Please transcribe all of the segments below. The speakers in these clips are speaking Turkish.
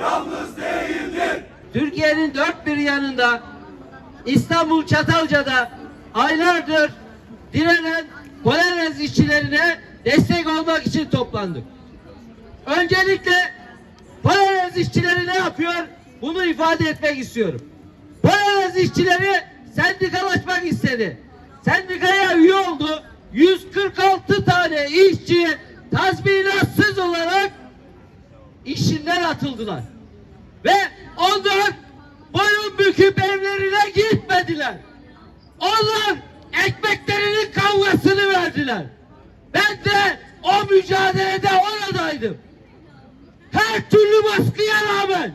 yalnız değildir. Türkiye'nin dört bir yanında İstanbul Çatalca'da aylardır direnen Polonez işçilerine destek olmak için toplandık. Öncelikle Polonez işçileri ne yapıyor? Bunu ifade etmek istiyorum. Polonez işçileri sendikalaşmak istedi. Sendikaya üye oldu. 146 tane işçi tazminatsız olarak işinden atıldılar. Ve onlar boyun büküp evlerine gitmediler. Onlar ekmeklerinin kavgasını verdiler. Ben de o mücadelede oradaydım. Her türlü baskıya rağmen,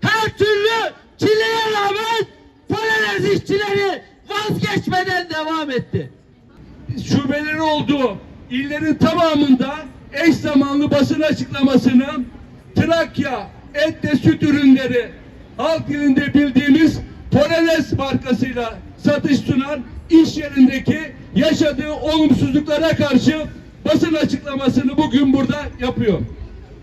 her türlü çileye rağmen Polonez işçileri vazgeçmeden devam etti. şubeleri olduğu illerin tamamında eş zamanlı basın açıklamasını Trakya et ve süt ürünleri halk dilinde bildiğimiz Polonez markasıyla satış sunan iş yerindeki yaşadığı olumsuzluklara karşı basın açıklamasını bugün burada yapıyor.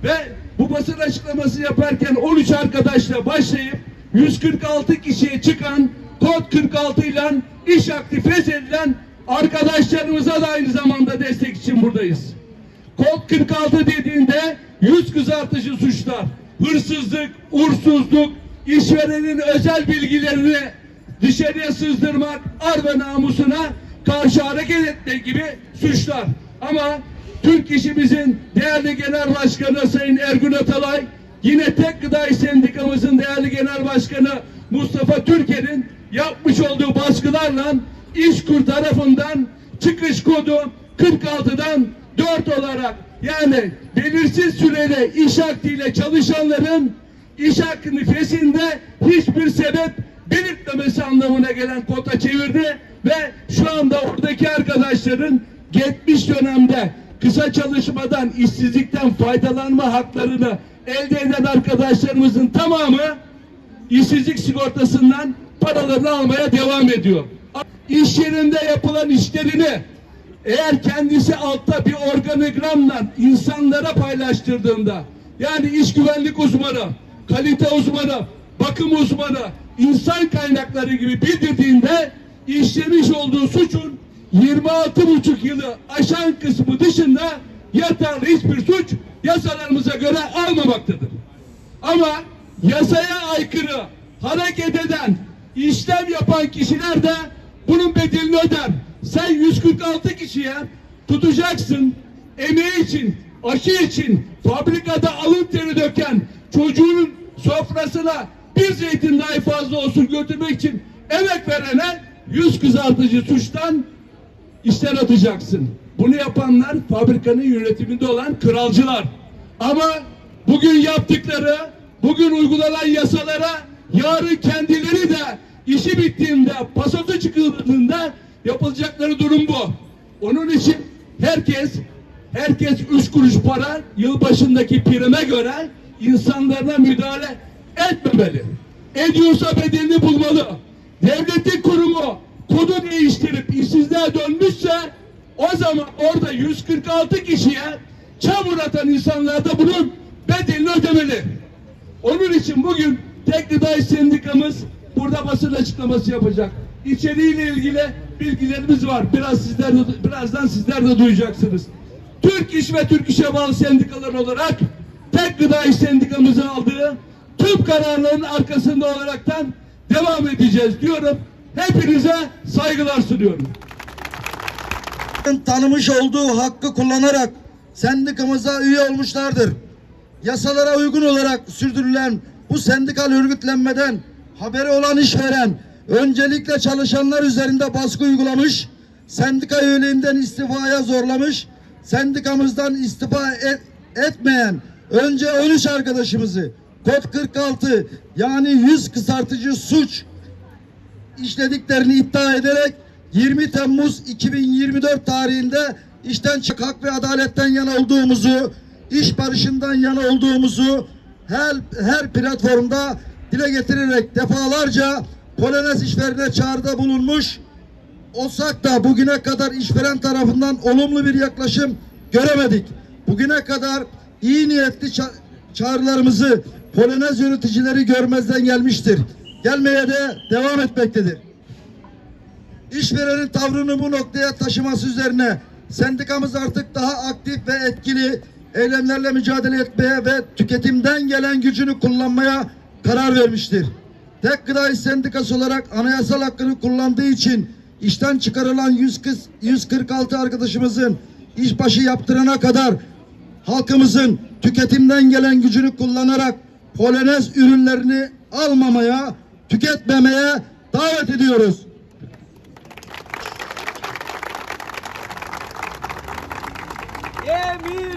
Ve bu basın açıklaması yaparken 13 arkadaşla başlayıp 146 kişiye çıkan kod 46 ile iş aktif edilen arkadaşlarımıza da aynı zamanda destek için buradayız. Kod 46 dediğinde yüz kızartıcı suçlar, hırsızlık, uğursuzluk, işverenin özel bilgilerini dışarıya sızdırmak, ar ve namusuna karşı hareket etmek gibi suçlar. Ama Türk işimizin değerli genel başkanı Sayın Ergün Atalay, yine tek gıdai sendikamızın değerli genel başkanı Mustafa Türker'in yapmış olduğu baskılarla İşkur tarafından çıkış kodu 46'dan 4 olarak yani belirsiz süreli iş aktiyle çalışanların iş hakkını fesinde hiçbir sebep belirtmemesi anlamına gelen kota çevirdi ve şu anda oradaki arkadaşların geçmiş dönemde kısa çalışmadan, işsizlikten faydalanma haklarını elde eden arkadaşlarımızın tamamı işsizlik sigortasından paralarını almaya devam ediyor. İş yerinde yapılan işlerini eğer kendisi altta bir organigramla insanlara paylaştırdığında yani iş güvenlik uzmanı, kalite uzmanı, bakım uzmanı, insan kaynakları gibi bildirdiğinde işlemiş olduğu suçun 26 buçuk yılı aşan kısmı dışında yeterli hiçbir suç yasalarımıza göre almamaktadır. Ama yasaya aykırı hareket eden, işlem yapan kişiler de bunun bedelini öder. Sen 146 kişiye tutacaksın, emeği için, aşı için, fabrikada alın teri döken çocuğun sofrasına bir zeytin dahi fazla olsun götürmek için emek verene yüz kızartıcı suçtan işten atacaksın. Bunu yapanlar fabrikanın yönetiminde olan kralcılar. Ama bugün yaptıkları, bugün uygulanan yasalara yarın kendileri de işi bittiğinde, pasotu çıkıldığında yapılacakları durum bu. Onun için herkes herkes üç kuruş para yılbaşındaki prime göre insanlarına müdahale etmemeli. Ediyorsa bedelini bulmalı. Devletin kurumu kodu değiştirip işsizliğe dönmüşse o zaman orada 146 kişiye çamur atan insanlar da bunun bedelini ödemeli. Onun için bugün tek gıda sendikamız burada basın açıklaması yapacak. İçeriğiyle ilgili bilgilerimiz var. Biraz sizler de, birazdan sizler de duyacaksınız. Türk İş ve Türk İş'e bağlı sendikalar olarak tek gıda iş sendikamızın aldığı tüm kararların arkasında olaraktan devam edeceğiz diyorum. Hepinize saygılar sunuyorum. tanımış olduğu hakkı kullanarak sendikamıza üye olmuşlardır. Yasalara uygun olarak sürdürülen bu sendikal örgütlenmeden haberi olan işveren öncelikle çalışanlar üzerinde baskı uygulamış, sendika üyeliğinden istifaya zorlamış, sendikamızdan istifa et- etmeyen önce 13 arkadaşımızı kod 46 yani yüz kısaltıcı suç işlediklerini iddia ederek 20 Temmuz 2024 tarihinde işten çık hak ve adaletten yana olduğumuzu, iş barışından yana olduğumuzu her her platformda dile getirerek defalarca Polonez işverene çağrıda bulunmuş olsak da bugüne kadar işveren tarafından olumlu bir yaklaşım göremedik. Bugüne kadar iyi niyetli ça- çağrılarımızı polenez yöneticileri görmezden gelmiştir. Gelmeye de devam etmektedir. İşverenin tavrını bu noktaya taşıması üzerine sendikamız artık daha aktif ve etkili eylemlerle mücadele etmeye ve tüketimden gelen gücünü kullanmaya karar vermiştir. Tek Gıda İş Sendikası olarak anayasal hakkını kullandığı için işten çıkarılan 140 146 arkadaşımızın işbaşı yaptırana kadar halkımızın tüketimden gelen gücünü kullanarak polenez ürünlerini almamaya, tüketmemeye davet ediyoruz. Yemin